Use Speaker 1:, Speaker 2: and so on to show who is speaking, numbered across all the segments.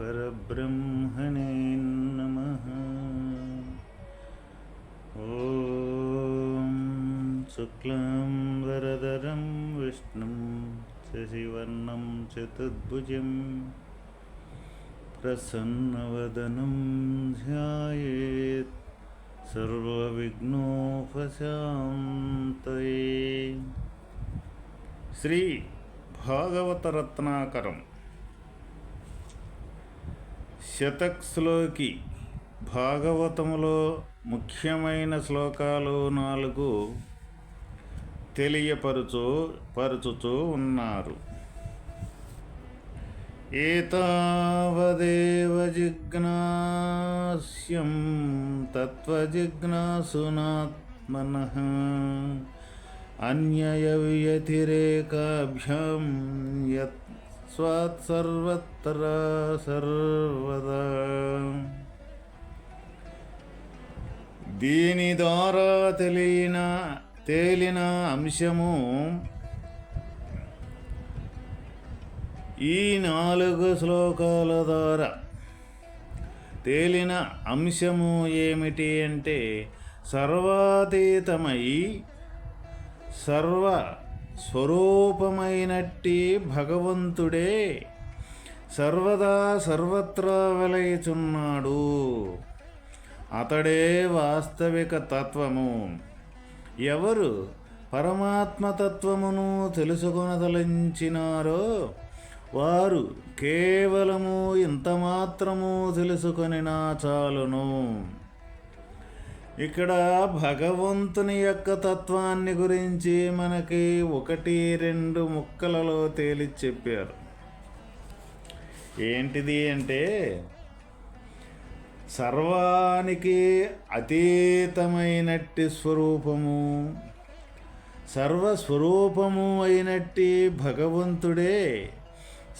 Speaker 1: श्रीकृष्णपरब्रह्मणे नमः ॐ शुक्लां वरदरं विष्णुं शशिवर्णं चतुर्भुजं प्रसन्नवदनं ध्यायेत् सर्वविघ्नोपशान्तये శ్రీ భాగవతరత్నాకరం శతక్స్లోకి భాగవతములో ముఖ్యమైన శ్లోకాలు నాలుగు తెలియపరుచు పరుచుచూ ఉన్నారు. ఏతావదేవ జిజ్ఞాస్యం తత్వజిజ్ఞాసునాత్మనః అన్యయవ్యతిరేకాభ్యాం యత్ స్వాత్ సర్వత్ర సర్వదా దీని ద్వారా తెలియన తేలిన అంశము ఈ నాలుగు శ్లోకాల ద్వారా తేలిన అంశము ఏమిటి అంటే సర్వాతీతమై సర్వ స్వరూపమైనట్టి భగవంతుడే సర్వదా సర్వత్రా వెలయుచున్నాడు. అతడే వాస్తవిక తత్వము. ఎవరు పరమాత్మతత్వమును తెలుసుకొనదలించినారో వారు కేవలము ఇంత మాత్రము తెలుసుకొనినా చాలును. ఇక్కడ భగవంతుని యొక్క తత్వాన్ని గురించి మనకి ఒకటి రెండు ముక్కలలో తేలి చెప్పారు. ఏంటిది అంటే సర్వానికి అతీతమైనట్టి స్వరూపము సర్వస్వరూపము అయినట్టి భగవంతుడే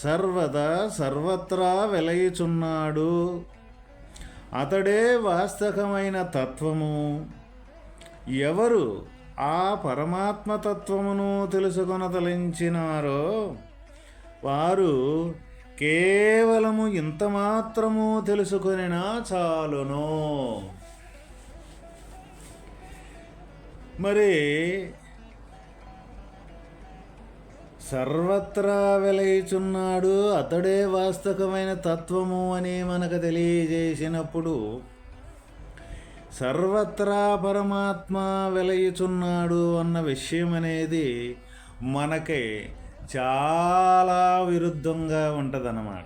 Speaker 1: సర్వదా సర్వత్రా వెలయుచున్నాడు. అతడే వాస్తవమైన తత్వము. ఎవరు ఆ పరమాత్మ తత్వమును తెలుసుకొనదలించినారో వారు కేవలము ఇంత మాత్రము తెలుసుకొనినా చాలును. మరి సర్వత్రా వెలయిచున్నాడు అతడే వాస్తవమైన తత్వము అని మనకు తెలియజేసినప్పుడు సర్వత్రా పరమాత్మ వెలయుచున్నాడు అన్న విషయం అనేది మనకి చాలా విరుద్ధంగా ఉంటుందన్నమాట.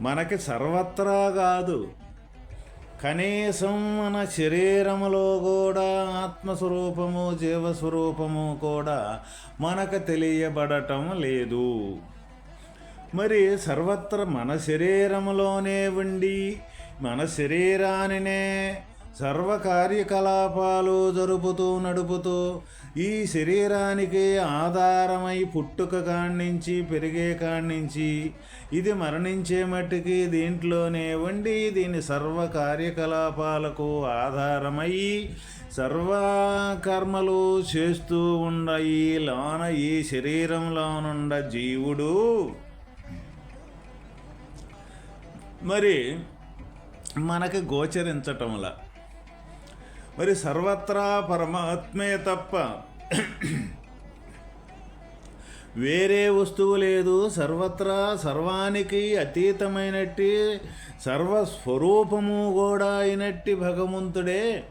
Speaker 1: మనకి సర్వత్రా కాదు కనీసం మన శరీరములో కూడా ఆత్మస్వరూపము జీవస్వరూపము కూడా మనకు తెలియబడటం లేదు. మరి సర్వత్ర మన శరీరములోనే ఉండి మన శరీరానినే సర్వ కార్యకలాపాలు జరుపుతూ నడుపుతూ ఈ శరీరానికి ఆధారమై పుట్టుక కాణించి పెరిగే కాణించి ఇది మరణించే మట్టుకి దీంట్లోనే ఉండి దీని సర్వ కార్యకలాపాలకు ఆధారమై సర్వ కర్మలు చేస్తూ ఉండ ఈ లోన ఈ శరీరంలోనుండ జీవుడు. మరి మనకి గోచరించటంలా. మరి సర్వత్రా పరమాత్మే తప్ప వేరే వస్తువు లేదు. సర్వత్రా సర్వానికి అతీతమైనట్టి సర్వస్వరూపము కూడా అయినట్టి భగవంతుడే.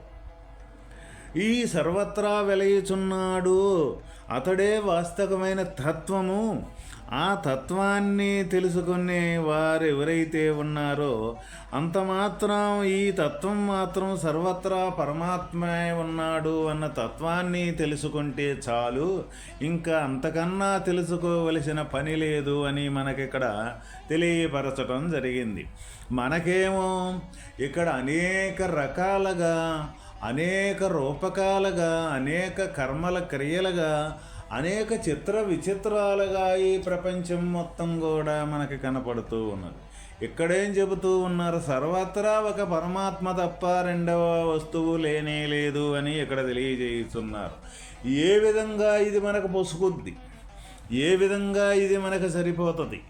Speaker 1: ఈ సర్వత్రా వెలయుచున్నాడు. అతడే వాస్తవమైన తత్వము. ఆ తత్వాన్ని తెలుసుకునే వారు ఎవరైతే ఉన్నారో అంత మాత్రం ఈ తత్వం మాత్రం సర్వత్రా పరమాత్మే ఉన్నాడు అన్న తత్వాన్ని తెలుసుకుంటే చాలు. ఇంకా అంతకన్నా తెలుసుకోవలసిన పని లేదు అని మనకిక్కడ తెలియపరచడం జరిగింది. మనకేమో ఇక్కడ అనేక రకాలుగా అనేక రూపకాలుగా అనేక కర్మల క్రియలుగా అనేక చిత్ర విచిత్రాలుగా ఈ ప్రపంచం మొత్తం కూడా మనకి కనపడుతూ ఉన్నది. ఇక్కడేం చెబుతూ ఉన్నారు? సర్వత్రా ఒక పరమాత్మ తప్ప రెండవ వస్తువు లేనే లేదు అని ఇక్కడ తెలియజేస్తున్నారు. ఏ విధంగా ఇది మనకు పొసుకుద్ది? ఏ విధంగా ఇది మనకు సరిపోతుంది?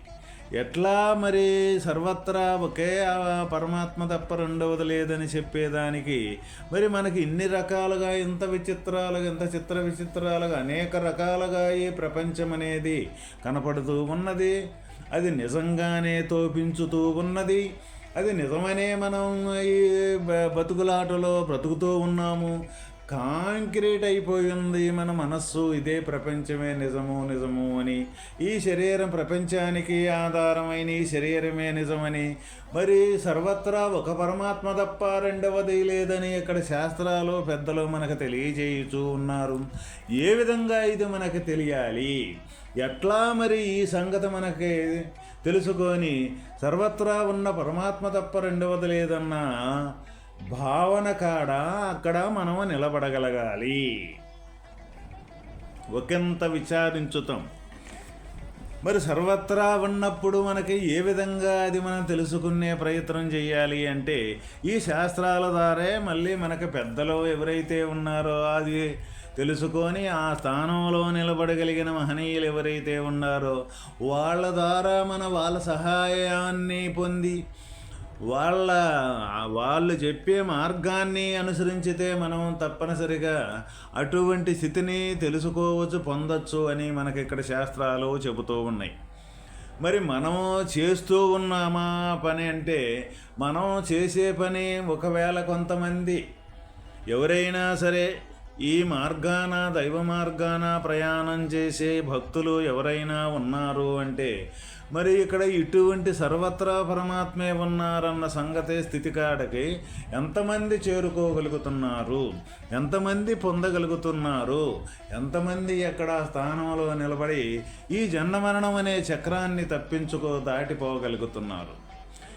Speaker 1: ఎట్లా మరి సర్వత్రా ఒకే ఆ పరమాత్మ తప్ప రెండవది లేదని చెప్పేదానికి మరి మనకి ఇన్ని రకాలుగా ఇంత విచిత్రాలుగా ఇంత చిత్ర విచిత్రాలుగా అనేక రకాలుగా ఈ ప్రపంచం అనేది కనపడుతూ ఉన్నది. అది నిజంగానే తోపించుతూ ఉన్నది. అది నిజమనే మనం ఈ బతుకులాటలో బ్రతుకుతూ ఉన్నాము. కాంక్రీట్ అయిపోయింది మన మనస్సు ఇదే ప్రపంచమే నిజము నిజము అని. ఈ శరీరం ప్రపంచానికి ఆధారమైన ఈ శరీరమే నిజమని. మరి సర్వత్రా ఒక పరమాత్మ తప్ప రెండవది లేదని ఇక్కడ శాస్త్రాలు పెద్దలు మనకు తెలియజేయుచూ ఉన్నారు. ఏ విధంగా ఇది మనకు తెలియాలి? ఎట్లా మరి ఈ సంగతి మనకి తెలుసుకొని సర్వత్రా ఉన్న పరమాత్మ తప్ప రెండవది లేదన్నా భావన కాడ అక్కడ మనం నిలబడగలగాలి. ఒకంత విచారించుతాం. మరి సర్వత్రా ఉన్నప్పుడు మనకి ఏ విధంగా అది మనం తెలుసుకునే ప్రయత్నం చేయాలి అంటే ఈ శాస్త్రాల ద్వారే మళ్ళీ మనకు పెద్దలు ఎవరైతే ఉన్నారో అది తెలుసుకొని ఆ స్థానంలో నిలబడగలిగిన మహనీయులు ఎవరైతే ఉన్నారో వాళ్ళ ద్వారా మన వాళ్ళ సహాయాన్ని పొంది వాళ్ళ వాళ్ళు చెప్పే మార్గాన్ని అనుసరించితే మనం తప్పనిసరిగా అటువంటి స్థితిని తెలుసుకోవచ్చు పొందొచ్చు అని మనకి ఇక్కడ శాస్త్రాలు చెబుతూ ఉన్నాయి. మరి మనం చేస్తూ ఉన్నామా పని అంటే మనం చేసే పని ఒకవేళ కొంతమంది ఎవరైనా సరే ఈ మార్గాన దైవ మార్గాన ప్రయాణం చేసే భక్తులు ఎవరైనా ఉన్నారు అంటే మరి ఇక్కడ ఇటువంటి సర్వత్రా పరమాత్మే ఉన్నారన్న సంగతే స్థితికాడకి ఎంతమంది చేరుకోగలుగుతున్నారు? ఎంతమంది పొందగలుగుతున్నారు? ఎంతమంది ఎక్కడ స్థానంలో నిలబడి ఈ జన్మమరణం అనే చక్రాన్ని తప్పించుకో దాటిపోగలుగుతున్నారు?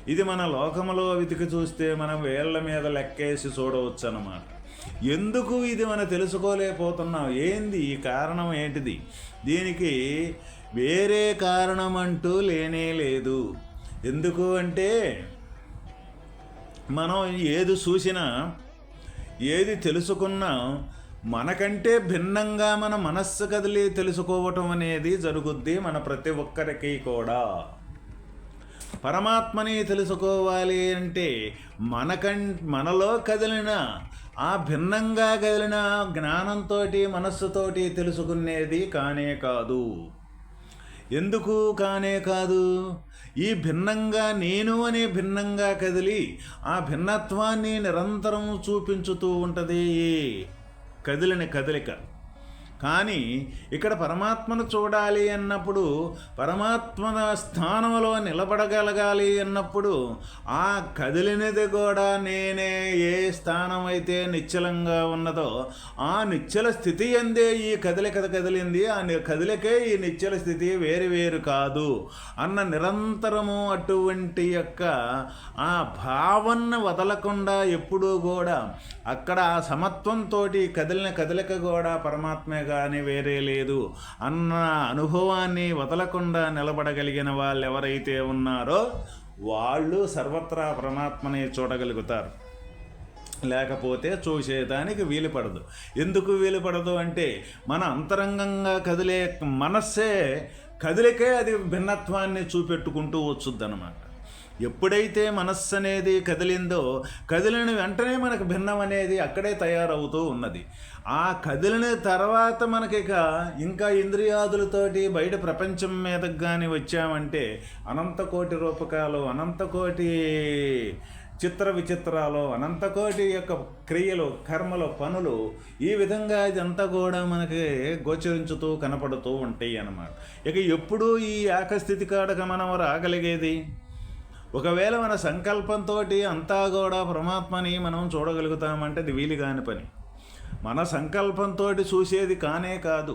Speaker 1: ఇది మన లోకములో వెతికి చూస్తే మనం వేళ్ళ మీద లెక్కేసి చూడవచ్చు అన్నమాట ఎందుకు ఇది మనం తెలుసుకోలేకపోతున్నాం ఏంది? ఈ కారణం ఏంటిది? దీనికి వేరే కారణం అంటూ లేనే లేదు. ఎందుకు అంటే మనం ఏది చూసినా ఏది తెలుసుకున్నా మనకంటే భిన్నంగా మన మనస్సు కదిలి తెలుసుకోవటం అనేది జరుగుద్ది మన ప్రతి ఒక్కరికి కూడా. పరమాత్మని తెలుసుకోవాలి అంటే మనకం మనలో కదిలిన ఆ భిన్నంగా కదిలిన జ్ఞానంతో మనస్సుతోటి తెలుసుకునేది కానే కాదు. ఎందుకు కానే కాదు? ఈ భిన్నంగా నేను అనే భిన్నంగా కదిలి ఆ భిన్నత్వాన్ని నిరంతరం చూపించుతూ ఉంటుంది. కదిలిన కదలిక. కానీ ఇక్కడ పరమాత్మను చూడాలి అన్నప్పుడు పరమాత్మ స్థానంలో నిలబడగలగాలి అన్నప్పుడు ఆ కదిలినది కూడా నేనే ఏ స్థానం అయితే నిశ్చలంగా ఉన్నదో ఆ నిశ్చల స్థితి అందే ఈ కదలిక కదిలింది. ఆ ని- కదలికే ఈ నిశ్చల స్థితి వేరు వేరు కాదు అన్న నిరంతరము అటువంటి యొక్క ఆ భావన వదలకుండా ఎప్పుడూ కూడా అక్కడ ఆ సమత్వంతో కదిలిన కదలిక కూడా పరమాత్మే కానీ వేరే లేదు. అన్న అనుభవాన్ని వదలకుండా నిలబడగలిగిన వాళ్ళు ఎవరైతే ఉన్నారో వాళ్ళు సర్వత్రా పరమాత్మని చూడగలుగుతారు. లేకపోతే చూసేదానికి వీలు పడదు ఎందుకు వీలు పడదు అంటే మన అంతరంగంగా కదిలే మనస్సే కదిలికే అది భిన్నత్వాన్ని చూపెట్టుకుంటూ వచ్చుద్దనమాట ఎప్పుడైతే మనస్సు అనేది కదిలిందో కదిలిన వెంటనే మనకు భిన్నం అనేది అక్కడే తయారవుతూ ఉన్నది. ఆ కదిలిన తర్వాత మనకి ఇక ఇంకా ఇంద్రియాదులతోటి బయట ప్రపంచం మీదకి కానీ వచ్చామంటే అనంతకోటి రూపకాలు అనంతకోటి చిత్ర విచిత్రాలు అనంతకోటి యొక్క క్రియలు కర్మలు పనులు ఈ విధంగా ఇదంతా కూడా మనకి గోచరించుతూ కనపడుతూ ఉంటాయి అన్నమాట. ఇక ఎప్పుడూ ఈ ఏకస్థితి కాడక మనం రాగలిగేది? ఒకవేళ మన సంకల్పంతో అంతా కూడా పరమాత్మని మనం చూడగలుగుతామంటే అది వీలు కాని పని. మన సంకల్పంతో చూసేది కానే కాదు.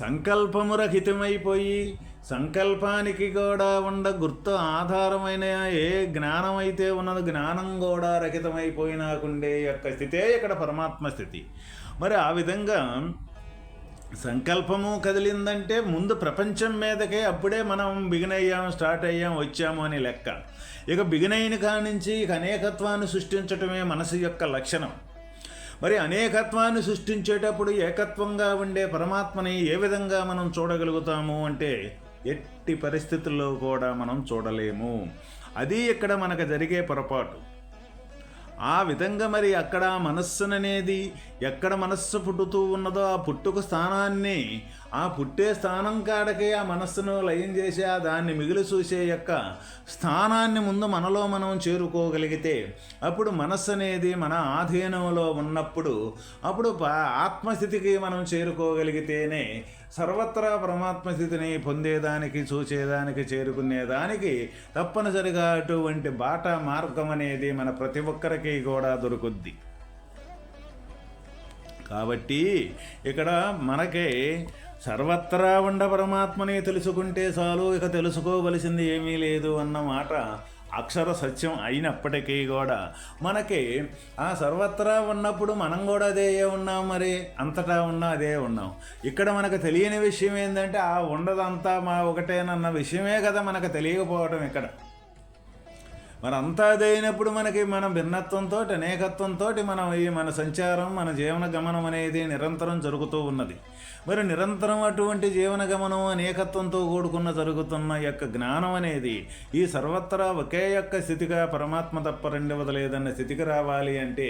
Speaker 1: సంకల్పము రహితమైపోయి సంకల్పానికి కూడా ఉండ గుర్తు ఆధారమైన ఏ జ్ఞానం అయితే ఉన్నదో జ్ఞానం కూడా రహితమైపోయినాకుండే యొక్క స్థితే ఇక్కడ పరమాత్మ స్థితి. మరి ఆ విధంగా సంకల్పము కదిలిందంటే ముందు ప్రపంచం మీదకే అప్పుడే మనం బిగిన్ అయ్యాం స్టార్ట్ అయ్యాం వచ్చాము అని లెక్క. ఇక బిగిన్ అయిన కానించి ఇక అనేకత్వాన్ని సృష్టించటమే మనసు యొక్క లక్షణం. మరి అనేకత్వాన్ని సృష్టించేటప్పుడు ఏకత్వంగా ఉండే పరమాత్మని ఏ విధంగా మనం చూడగలుగుతాము అంటే ఎట్టి పరిస్థితుల్లో కూడా మనం చూడలేము. అది ఇక్కడ మనకు జరిగే పొరపాటు. ఆ విధంగా మరి అక్కడ మనస్సుననేది ఎక్కడ మనస్సు పుట్టుతూ ఉన్నదో ఆ పుట్టుకు స్థానాన్ని ఆ పుట్టే స్థానం కాడకే ఆ మనస్సును లయం చేసి ఆ దాన్ని మిగిలి చూసే యొక్క స్థానాన్ని ముందు మనలో మనం చేరుకోగలిగితే అప్పుడు మనస్సు అనేది మన ఆధీనంలో ఉన్నప్పుడు అప్పుడు ఆత్మస్థితికి మనం చేరుకోగలిగితేనే సర్వత్రా పరమాత్మ స్థితిని పొందేదానికి చూచేదానికి చేరుకునేదానికి తప్పనిసరిగా అటువంటి బాట మార్గం అనేది మన ప్రతి ఒక్కరికి కూడా దొరుకుద్ది. కాబట్టి ఇక్కడ మనకే సర్వత్రా ఉండ పరమాత్మని తెలుసుకుంటే చాలు ఇక తెలుసుకోవలసింది ఏమీ లేదు అన్న మాట అక్షర సత్యం అయినప్పటికీ కూడా మనకి ఆ సర్వత్రా ఉన్నప్పుడు మనం కూడా అదే ఉన్నాం మరి అంతటా ఉన్నా అదే ఉన్నాం. ఇక్కడ మనకు తెలియని విషయం ఏంటంటే ఆ ఉండదంతా మా ఒకటేనన్న విషయమే కదా మనకు తెలియకపోవడం ఇక్కడ. మరి అంతా అదైనప్పుడు మనకి మన భిన్నత్వంతో అనేకత్వంతో మనం ఈ మన సంచారం మన జీవన గమనం అనేది నిరంతరం జరుగుతూ ఉన్నది. మరి నిరంతరం అటువంటి జీవన గమనం అనేకత్వంతో కూడుకున్న జరుగుతున్న యొక్క జ్ఞానం అనేది ఈ సర్వత్రా ఒకే యొక్క స్థితిగా పరమాత్మ తప్ప రెండవది లేదన్న స్థితికి రావాలి అంటే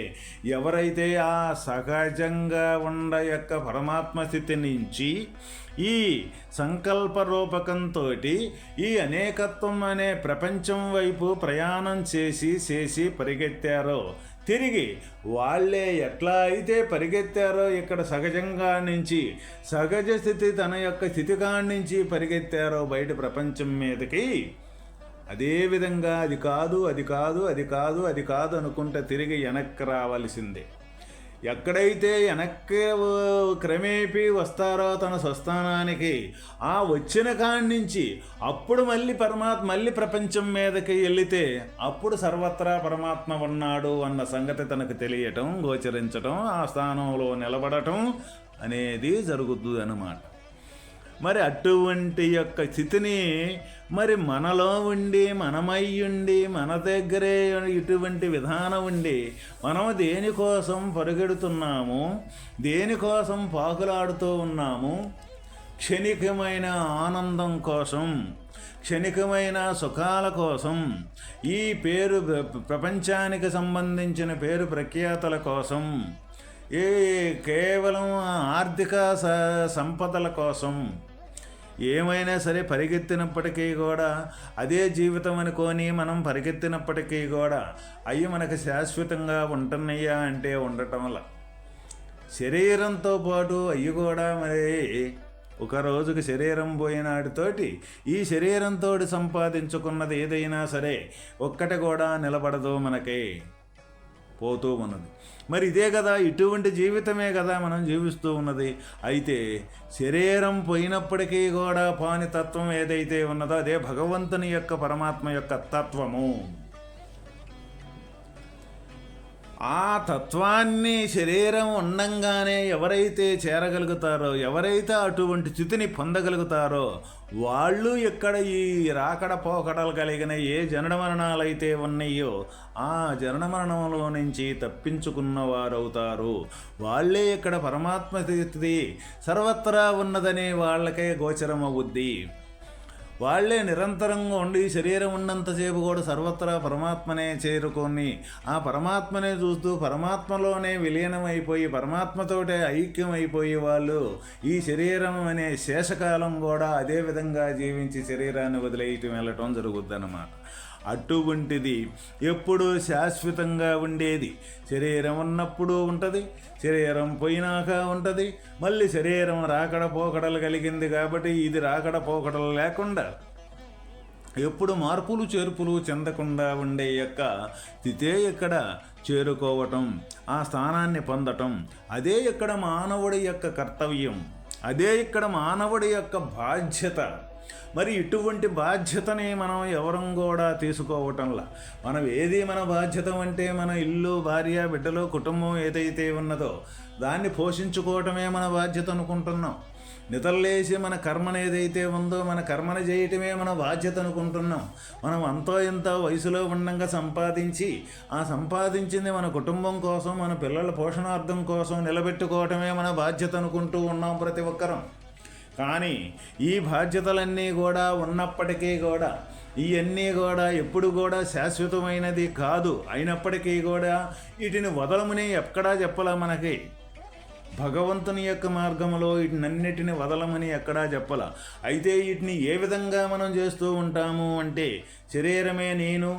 Speaker 1: ఎవరైతే ఆ సహజంగా ఉండ యొక్క పరమాత్మ స్థితి నుంచి ఈ సంకల్ప రూపకంతో ఈ అనేకత్వం అనే ప్రపంచం వైపు ప్రయాణం చేసి చేసి పరిగెత్తారో తిరిగి వాళ్ళే ఎట్లా అయితే పరిగెత్తారో ఇక్కడ సహజంగా నుంచి సహజ స్థితి తన యొక్క స్థితి నుంచి పరిగెత్తారో బయట ప్రపంచం మీదకి అదేవిధంగా అది కాదు అది కాదు అది కాదు అది కాదు అనుకుంటే తిరిగి వెనక్కి రావాల్సిందే. ఎక్కడైతే వెనక్కి క్రమేపీ వస్తారో తన స్వస్థానానికి ఆ వచ్చిన కాడి నుంచి అప్పుడు మళ్ళీ పరమాత్మ మళ్ళీ ప్రపంచం మీదకి వెళితే అప్పుడు సర్వత్రా పరమాత్మ ఉన్నాడు అన్న సంగతి తనకు తెలియటం గోచరించటం ఆ స్థానంలో నిలబడటం అనేది జరుగుతుంది అన్నమాట. మరి అటువంటి యొక్క స్థితిని మరి మనలో ఉండి మనమై ఉండి మన దగ్గరే ఇటువంటి విధానం ఉండి మనం దేనికోసం పరిగెడుతున్నాము దేనికోసం పాకులాడుతూ ఉన్నాము? క్షణికమైన ఆనందం కోసం క్షణికమైన సుఖాల కోసం ఈ పేరు ప్రపంచానికి సంబంధించిన పేరు ప్రఖ్యాతల కోసం ఈ కేవలం ఆర్థిక స సంపదల కోసం ఏమైనా సరే పరిగెత్తినప్పటికీ కూడా అదే జీవితం అనుకొని మనం పరిగెత్తినప్పటికీ కూడా అవి మనకు శాశ్వతంగా ఉంటున్నాయా అంటే ఉండటం వల్ల. శరీరంతో పాటు అవి కూడా మరి ఒక రోజుకి శరీరం పోయినాటితోటి ఈ శరీరంతో సంపాదించుకున్నది ఏదైనా సరే ఒక్కటి కూడా నిలబడదు మనకి పోతూ ఉన్నది. మరి ఇదే కదా ఇటువంటి జీవితమే కదా మనం జీవిస్తూ ఉన్నది. అయితే శరీరం పోయినప్పటికీ కూడా పాని తత్వం ఏదైతే ఉన్నదో అదే భగవంతుని యొక్క పరమాత్మ యొక్క తత్వము. ఆ తత్వాన్ని శరీరం ఉండంగానే ఎవరైతే చేరగలుగుతారో ఎవరైతే అటువంటి స్థితిని పొందగలుగుతారో వాళ్ళు ఇక్కడ ఈ రాకడ పోకడలు కలిగిన ఏ జనన మరణాలైతే ఉన్నాయో ఆ జనన మరణంలో నుంచి తప్పించుకున్నవారవుతారు. వాళ్ళే ఇక్కడ పరమాత్మ స్థితి సర్వత్రా ఉన్నదనే వాళ్ళకే గోచరమవుద్ది. వాళ్ళే నిరంతరంగా ఉండి శరీరం ఉన్నంతసేపు కూడా సర్వత్రా పరమాత్మనే చేరుకొని ఆ పరమాత్మనే చూస్తూ పరమాత్మలోనే విలీనమైపోయి పరమాత్మతోటే ఐక్యమైపోయి వాళ్ళు ఈ శరీరం అనే శేషకాలం కూడా అదే విధంగా జీవించి శరీరాన్ని వదిలేయటం వెళ్ళటం జరుగుద్దన్నమాట. అటువంటిది ఎప్పుడూ శాశ్వతంగా ఉండేది. శరీరం ఉన్నప్పుడు ఉంటుంది శరీరం పోయినాక ఉంటుంది. మళ్ళీ శరీరం రాకడ పోకడలు కలిగింది కాబట్టి ఇది రాకడ పోకడలు లేకుండా ఎప్పుడు మార్పులు చేర్పులు చెందకుండా ఉండే యొక్క స్థితే ఇక్కడ చేరుకోవటం ఆ స్థానాన్ని పొందటం. అదే ఇక్కడ మానవుడి యొక్క కర్తవ్యం. అదే ఇక్కడ మానవుడి యొక్క బాధ్యత. మరి ఇటువంటి బాధ్యతని మనం ఎవరం కూడా తీసుకోవటంలా. మనం ఏది మన బాధ్యత అంటే మన ఇల్లు భార్య బిడ్డలు కుటుంబం ఏదైతే ఉన్నదో దాన్ని పోషించుకోవటమే మన బాధ్యత అనుకుంటున్నాం. నిద్రలేసి మన కర్మను ఏదైతే ఉందో మన కర్మను చేయటమే మన బాధ్యత అనుకుంటున్నాం. మనం అంతో ఇంత వయసులో ఉండగా సంపాదించి ఆ సంపాదించింది మన కుటుంబం కోసం మన పిల్లల పోషణార్థం కోసం నిలబెట్టుకోవటమే మన బాధ్యత అనుకుంటూ ఉన్నాం ప్రతి ఒక్కరం. కానీ ఈ బాధ్యతలన్నీ కూడా ఉన్నప్పటికీ కూడా ఇవన్నీ కూడా ఎప్పుడు కూడా శాశ్వతమైనది కాదు అయినప్పటికీ కూడా వీటిని వదలమని ఎక్కడా చెప్పలా మనకి. భగవంతుని యొక్క మార్గంలో వీటినన్నిటిని వదలమని ఎక్కడా చెప్పాల. అయితే వీటిని ఏ విధంగా మనం చేస్తూ ఉంటాము అంటే శరీరమే నేను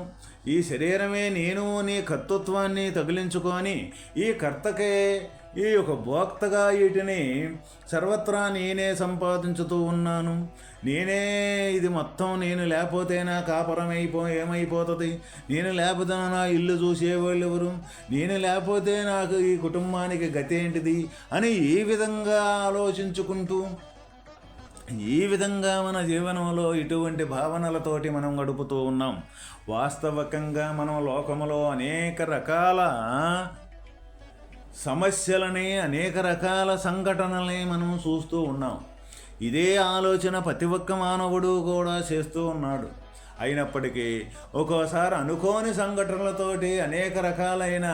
Speaker 1: ఈ శరీరమే నేను అనే కర్తృత్వాన్ని తగిలించుకొని ఈ కర్తకే ఈ యొక్క భోక్తగా వీటిని సర్వత్రా నేనే సంపాదించుతూ ఉన్నాను. నేనే ఇది మొత్తం నేను లేకపోతే నా కాపరం అయిపో ఏమైపోతుంది? నేను లేకపోతే నా ఇల్లు చూసేవాళ్ళు ఎవరు నేను లేకపోతే నాకు ఈ కుటుంబానికి గతి ఏంటిది? అని ఈ విధంగా ఆలోచించుకుంటూ ఈ విధంగా మన జీవనంలో ఇటువంటి భావనలతోటి మనం గడుపుతూ ఉన్నాం. వాస్తవికంగా మనం లోకములో అనేక రకాల సమస్యలని అనేక రకాల సంఘటనల్ని మనం చూస్తూ ఉన్నాం. ఇదే ఆలోచన ప్రతి ఒక్క మానవుడు కూడా చేస్తూ ఉన్నాడు. అయినప్పటికీ ఒక్కోసారి అనుకోని సంఘటనలతోటి అనేక రకాలైన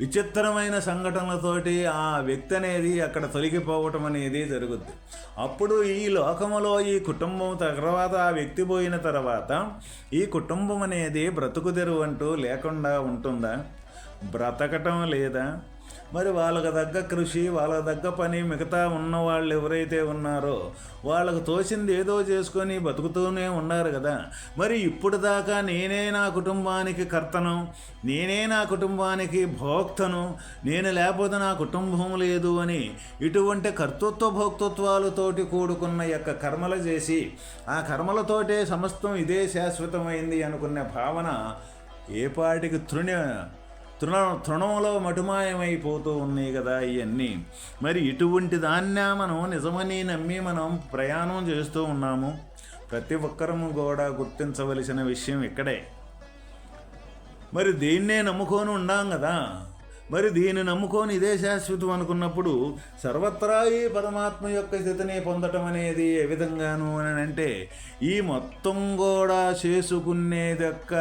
Speaker 1: విచిత్రమైన సంఘటనలతోటి ఆ వ్యక్తి అనేది అక్కడ తొలగిపోవటం అనేది జరుగుద్ది. అప్పుడు ఈ లోకములో ఈ కుటుంబం తర్వాత ఆ వ్యక్తి పోయిన తర్వాత ఈ కుటుంబం అనేది బ్రతుకుదెరువు అంటూ లేకుండా ఉంటుందా? బ్రతకటం లేదా? మరి వాళ్ళకు తగ్గ కృషి వాళ్ళకు తగ్గ పని మిగతా ఉన్న వాళ్ళు ఎవరైతే ఉన్నారో వాళ్ళకు తోచింది ఏదో చేసుకొని బతుకుతూనే ఉన్నారు కదా. మరి ఇప్పుడు దాకా నేనే నా కుటుంబానికి కర్తను నేనే నా కుటుంబానికి భోక్తను నేను లేకపోతే నా కుటుంబం లేదు అని ఇటువంటి కర్తృత్వ భోక్తృత్వాలతోటి కూడుకున్న యొక్క కర్మలు చేసి ఆ కర్మలతోటే సమస్తం ఇదే శాశ్వతమైంది అనుకునే భావన ఏపాటికి తృణ తృణ తృణంలో మటుమాయమైపోతూ ఉన్నాయి కదా ఇవన్నీ మరి ఇటువంటి దాన్నే మనం నిజమని నమ్మి మనం ప్రయాణం చేస్తూ ఉన్నాము. ప్రతి ఒక్కరము కూడా గుర్తించవలసిన విషయం ఇక్కడే. మరి దీన్నే నమ్ముకొని ఉన్నాం కదా. మరి దీన్ని నమ్ముకొని ఇదే శాశ్వతం అనుకున్నప్పుడు సర్వత్రా ఈ పరమాత్మ యొక్క స్థితిని పొందటం అనేది ఏ విధంగాను అని అంటే ఈ మొత్తం కూడా చేసుకునేదొక్క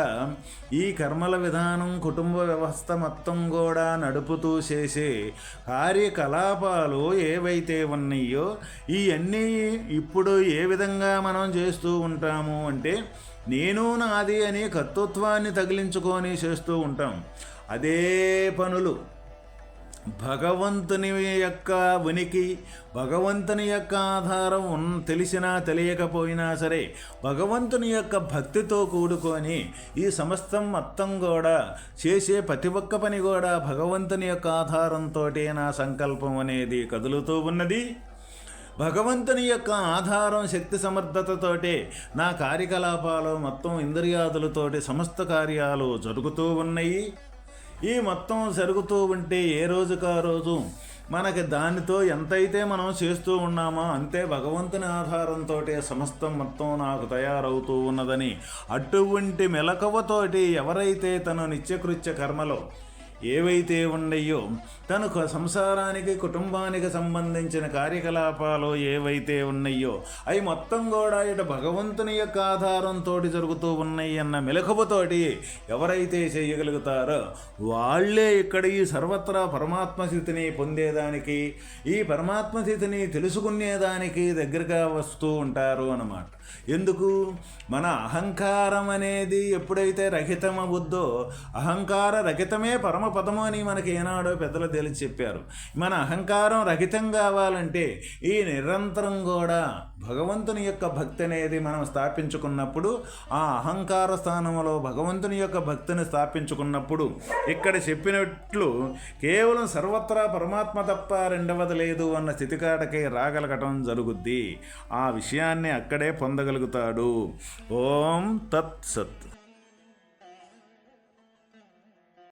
Speaker 1: ఈ కర్మల విధానం కుటుంబ వ్యవస్థ మొత్తం కూడా నడుపుతూ చేసే కార్యకలాపాలు ఏవైతే ఉన్నాయో ఇవన్నీ ఇప్పుడు ఏ విధంగా మనం చేస్తూ ఉంటాము అంటే నేను నాది అని కర్తృత్వాన్ని తగిలించుకొని చేస్తూ ఉంటాం. అదే పనులు. భగవంతుని యొక్క ఉనికి భగవంతుని యొక్క ఆధారం ఉన్ తెలిసినా తెలియకపోయినా సరే భగవంతుని యొక్క భక్తితో కూడుకొని ఈ సమస్తం మొత్తం కూడా చేసే ప్రతి ఒక్క పని కూడా భగవంతుని యొక్క ఆధారంతో నా సంకల్పం అనేది కదులుతూ ఉన్నది. భగవంతుని యొక్క ఆధారం శక్తి సమర్థతతోటే నా కార్యకలాపాలు మొత్తం ఇంద్రియాదులతోటి సమస్త కార్యాలు జరుగుతూ ఉన్నాయి. ఈ మొత్తం జరుగుతూ ఉంటే ఏ రోజుకా రోజు మనకి దానితో ఎంతైతే మనం చేస్తూ ఉన్నామో అంతే భగవంతుని ఆధారంతో సమస్తం మొత్తం నాకు తయారవుతూ ఉన్నదని అటువంటి మెలకువతోటి ఎవరైతే తన నిత్యకృత్య కర్మలో ఏవైతే ఉన్నాయో తనకు సంసారానికి కుటుంబానికి సంబంధించిన కార్యకలాపాలు ఏవైతే ఉన్నాయో అవి మొత్తం కూడా ఇటు భగవంతుని యొక్క ఆధారంతో జరుగుతూ ఉన్నాయి అన్న మెలకువతోటి ఎవరైతే చేయగలుగుతారో వాళ్ళే ఇక్కడ ఈ సర్వత్రా పరమాత్మ స్థితిని పొందేదానికి ఈ పరమాత్మ స్థితిని తెలుసుకునేదానికి దగ్గరగా వస్తూ ఉంటారు అన్నమాట. ఎందుకు? మన అహంకారం అనేది ఎప్పుడైతే రహితమవుద్దో అహంకార రహితమే పరమపదము అని మనకి ఏనాడో పెద్దలు తెలిసి చెప్పారు. మన అహంకారం రహితం కావాలంటే ఈ నిరంతరం కూడా భగవంతుని యొక్క భక్తి అనేది మనం స్థాపించుకున్నప్పుడు ఆ అహంకార స్థానంలో భగవంతుని యొక్క భక్తిని స్థాపించుకున్నప్పుడు ఇక్కడ చెప్పినట్లు కేవలం సర్వత్రా పరమాత్మ తప్ప రెండవది లేదు అన్న స్థితికాటకి రాగలగటం జరుగుద్ది. ఆ విషయాన్ని అక్కడే పొందగలుగుతాడు. ఓం తత్సత్